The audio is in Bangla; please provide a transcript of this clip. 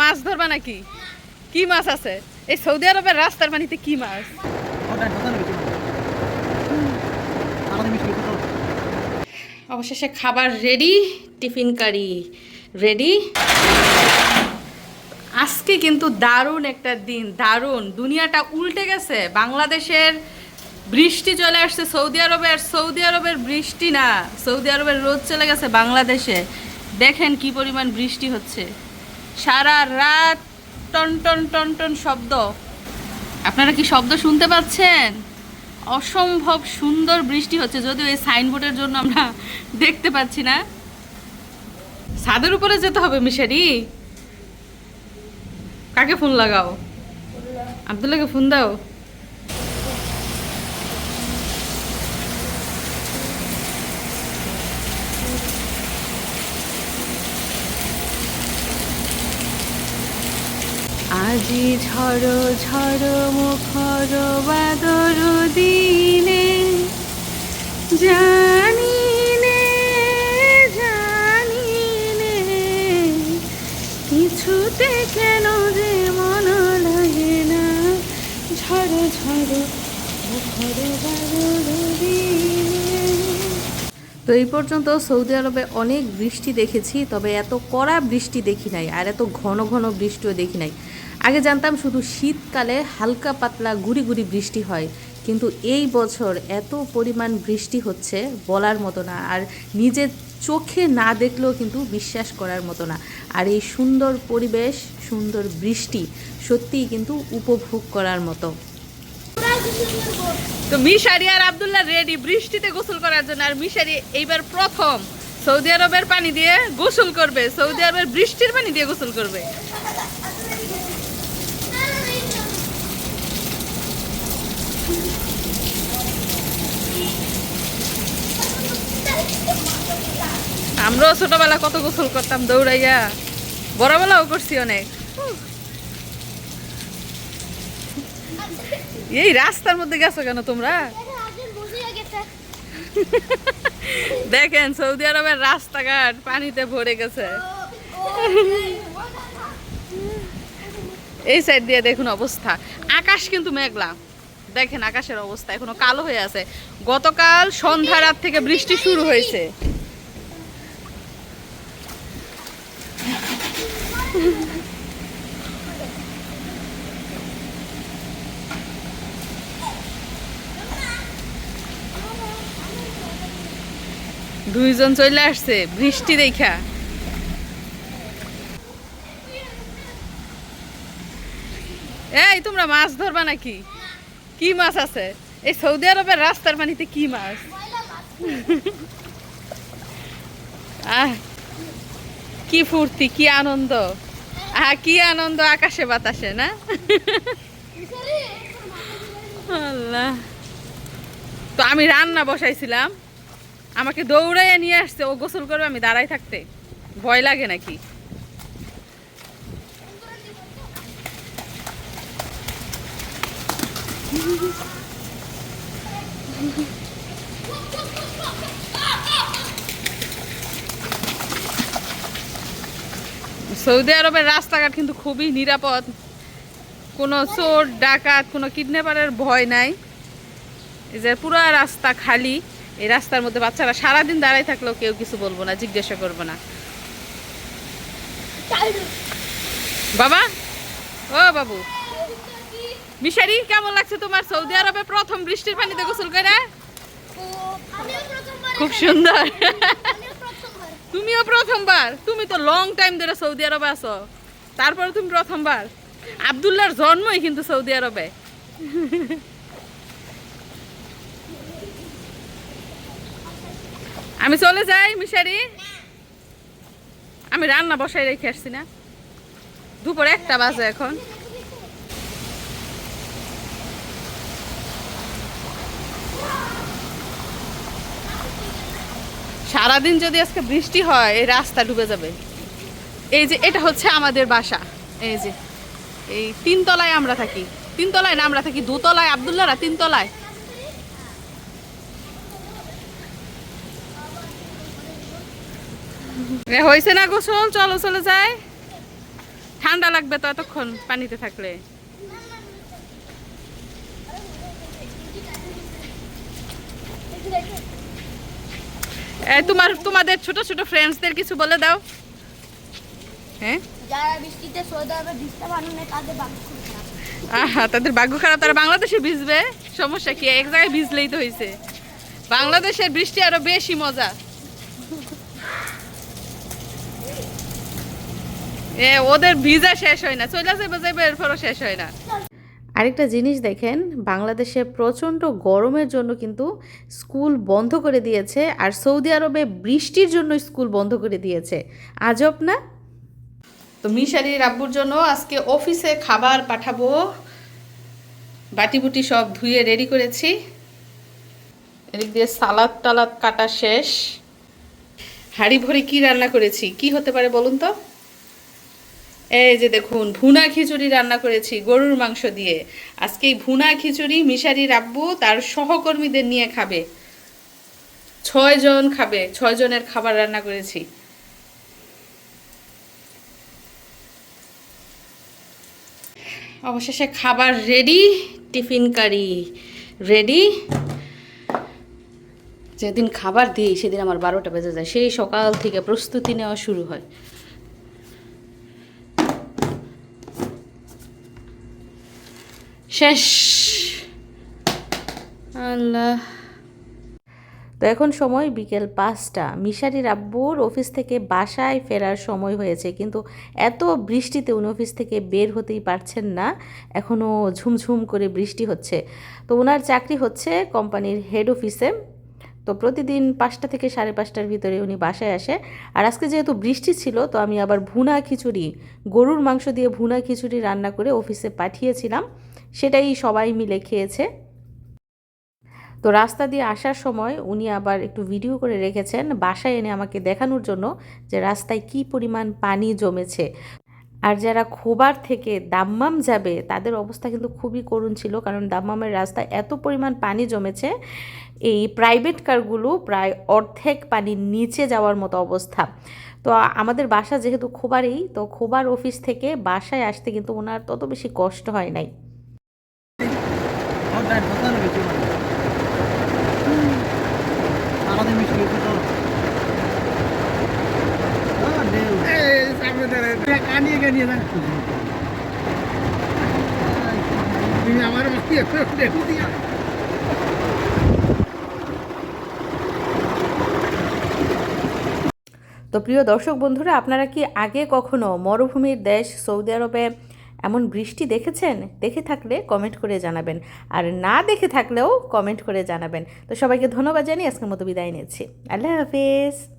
মাছ ধরবা নাকি? কি মাছ আছে? এই সৌদি আরবের রাস্তার পানিতে কি মাছ? অবশেষে খাবার রেডি টিফিন কারি রেডি আজকে কিন্তু দারুণ একটা দিন, দারুণ। দুনিয়াটা উল্টে গেছে। বাংলাদেশের বৃষ্টি চলে আসছে, সৌদি আরবে, আর সৌদি আরবের বৃষ্টি না, সৌদি আরবের রোদ চলে গেছে বাংলাদেশে। দেখেন কি পরিমাণ বৃষ্টি হচ্ছে। সারা রাত টন টন টন টন শব্দ। আপনারা কি শব্দ শুনতে পাচ্ছেন? অসম্ভব সুন্দর বৃষ্টি হচ্ছে, যদিও এই সাইনবোর্ডের জন্য আমরা দেখতে পাচ্ছি না। ছাদের উপরে যেতে হবে মিশারি। কাকে ফোন লাগাও? আব্দুল্লাহকে ফোন দাও। আজি ঝড় ঝড় মুখর বাদর দিনে জানি নে জানি নে কিছুতে কেন যে মন লাগে না? ঝড় ঝড় মুখর বাদর তো এই পর্যন্ত সৌদি আরবে অনেক বৃষ্টি দেখেছি, তবে এত কড়া বৃষ্টি দেখি নাই আর এত ঘন ঘন বৃষ্টিও দেখি নাই। আগে জানতাম শুধু শীতকালে হালকা পাতলা গুড়ি গুড়ি বৃষ্টি হয়, কিন্তু এই বছর এত পরিমাণ বৃষ্টি হচ্ছে বলার মতো না, আর নিজের চোখে না দেখলেও কিন্তু বিশ্বাস করার মতো না। আর এই সুন্দর পরিবেশ, সুন্দর বৃষ্টি সত্যিই কিন্তু উপভোগ করার মতো। তো মিশারি আর আব্দুল্লাহ রেডি বৃষ্টিতে গোসল করার জন্য। আর মিশারি এইবার প্রথম। সৌদি আরবের পানি দিয়ে গোসল করবে, সৌদি আরবের বৃষ্টির পানি দিয়ে গোসল করবে। আমরাও ছোটবেলা কত গোসল করতাম দৌড়াইয়া। বড়বেলাও করছি অনেক। এই রাস্তার মধ্যে গেছো কেন তোমরা? দেখেন, সৌদি আরবের রাস্তাঘাট পানিতে ভরে গেছে। এই সাইড দিয়ে দেখুন অবস্থা। আকাশ কিন্তু মেঘলা। দেখেন, আকাশের অবস্থা এখনও কালো হয়ে আছে। গতকাল সন্ধ্যা রাত থেকে বৃষ্টি শুরু হয়েছে। দুইজন চলে আসছে, বৃষ্টি দেখা। এই, তোমরা মাছ ধরবা নাকি? কি মাছ আছে? এই সৌদি আরবের রাস্তার পানিতে কি মাছ? আহ, কি ফুর্তি, কি আনন্দ। কি আনন্দ আকাশে বাতাসে, না? আল্লাহ। তো আমি রান্না বসাইছিলাম। আমাকে দৌড়াইয়া নিয়ে আসছে, ও গোসল করবে, আমি দাঁড়াই থাকতে। ভয় লাগে নাকি? সৌদি আরবের রাস্তাঘাট কিন্তু খুবই নিরাপদ। কোনো চোর ডাকাত কোনো কিডন্যাপারের ভয় নাই। এই যে পুরো রাস্তা খালি এই রাস্তার মধ্যে বাচ্চারা সারাদিন দাঁড়াই থাকলেও কেউ কিছু বলব না জিজ্ঞাসা করব না। বাবা ও বাবু। মিশারি কেমন লাগছে তোমার? সৌদি আরবে প্রথম বৃষ্টির পানিতে গোসল করে? খুব সুন্দর। তুমিও প্রথমবার। তুমি তো লং টাইম ধরে সৌদি আরবে আছো। তারপরে তুমি প্রথমবার। আবদুল্লাহর জন্মই কিন্তু সৌদি আরবে। আমি চলে যাই, মিশারি। আমি রান্না বসাই রেখে আসছি না। দুপুর একটা বাজে এখন। সারাদিন যদি আজকে বৃষ্টি হয়, এই রাস্তা ডুবে যাবে। এই যে, এটা হচ্ছে আমাদের বাসা। এই যে, এই তিনতলায় আমরা থাকি। তিনতলায় না, আমরা থাকি দুতলায়। আবদুল্লারা তিনতলায়। হয়েছে না গোসল? চলো চলে যায় ঠান্ডা লাগবে তো এতক্ষণ পানিতে থাকলে। তোমার তোমাদের ছোট ছোট ফ্রেন্ডসদের কিছু বলে দাও। হ্যাঁ? যারা বৃষ্টিতে সৌদি আরবে ভিজতে পারেন না তাদের বাক্য আহা তাদের ভাগ্য খারাপ তারা বাংলাদেশে ভিজবে? সমস্যা কি? এক জায়গায় ভিজলেই তো হয়েছে বাংলাদেশের বৃষ্টি আরও বেশি মজা। এ ওদের ভিজা শেষ হয় না চলে যাবে যাবে এরপরও শেষ হয় না। আরেকটা জিনিস দেখেন, বাংলাদেশে প্রচণ্ড গরমের জন্য কিন্তু স্কুল বন্ধ করে দিয়েছে আর সৌদি আরবে বৃষ্টির জন্য স্কুল বন্ধ করে দিয়েছে। আজব না? তো মিশারির আব্বুর জন্য আজকে অফিসে খাবার পাঠাবো। বাটি বুটি সব ধুয়ে রেডি করেছি। এদিক দিয়ে সালাদ টালাদ কাটা শেষ। হাড়ি ভরে কি রান্না করেছি? কি হতে পারে বলুন তো? এই যে দেখুন, ভুনা খিচুড়ি রান্না করেছি গরুর মাংস দিয়ে। আজকে এই ভুনা খিচুড়ি মিশারির আব্বু তার সহকর্মীদের নিয়ে খাবে। ছয় জন খাবে, ছয় জনের খাবার রান্না করেছি। অবশেষে খাবার রেডি টিফিন কারি রেডি যেদিন খাবার দিই, সেদিন আমার বারোটা বেজে যায়। সেই সকাল থেকে প্রস্তুতি নেওয়া শুরু হয়। শেষ। আল্লাহ। তো এখন সময় বিকেল পাঁচটা। মিশারির আব্বুর অফিস থেকে বাসায় ফেরার সময় হয়েছে, কিন্তু এত বৃষ্টিতে উনি অফিস থেকে বের হতেই পারছেন না। এখনও ঝুমঝুম করে বৃষ্টি হচ্ছে। তো ওনার চাকরি হচ্ছে কোম্পানির হেড অফিসে। তো প্রতিদিন পাঁচটা থেকে সাড়ে পাঁচটার ভিতরে উনি বাসায় আসে। আর আজকে যেহেতু বৃষ্টি ছিল, তো আমি আবার ভুনা খিচুড়ি, গরুর মাংস দিয়ে ভুনা খিচুড়ি রান্না করে অফিসে পাঠিয়েছিলাম। সেটাই সবাই মিলে খেয়েছে। তো রাস্তা দিয়ে আসার সময় উনি আবার একটু ভিডিও করে রেখেছেন, বাসায় এনে আমাকে দেখানোর জন্য যে রাস্তায় কি পরিমাণ পানি জমেছে। আর যারা খোবার থেকে দাম্মাম যাবে, তাদের অবস্থা কিন্তু খুবই করুণ ছিল, কারণ দাম্মামের রাস্তায় এত পরিমাণ পানি জমেছে, এই প্রাইভেট কারগুলো প্রায় অর্ধেক পানির নিচে যাওয়ার মতো অবস্থা। তো আমাদের বাসা যেহেতু খোবারেই, তো খোবার অফিস থেকে বাসায় আসতে কিন্তু ওনার তত বেশি কষ্ট হয় নাই ওটা ঢোকানো গেছে মানে আমাদের মিষ্টি গেছে তো কানিয়ে কানিয়ে যাচ্ছি তুমি আমার তো প্রিয় দর্শক বন্ধুরা, আপনারা কি আগে কখনো মরুভূমির দেশ সৌদি আরবে এমন বৃষ্টি দেখেছেন? দেখে থাকলে কমেন্ট করে জানাবেন। আর না দেখে থাকলেও কমেন্ট করে জানাবেন। তো সবাইকে ধন্যবাদ জানিয়ে আজকের মতো বিদায় নিচ্ছি। আল্লাহ হাফিজ।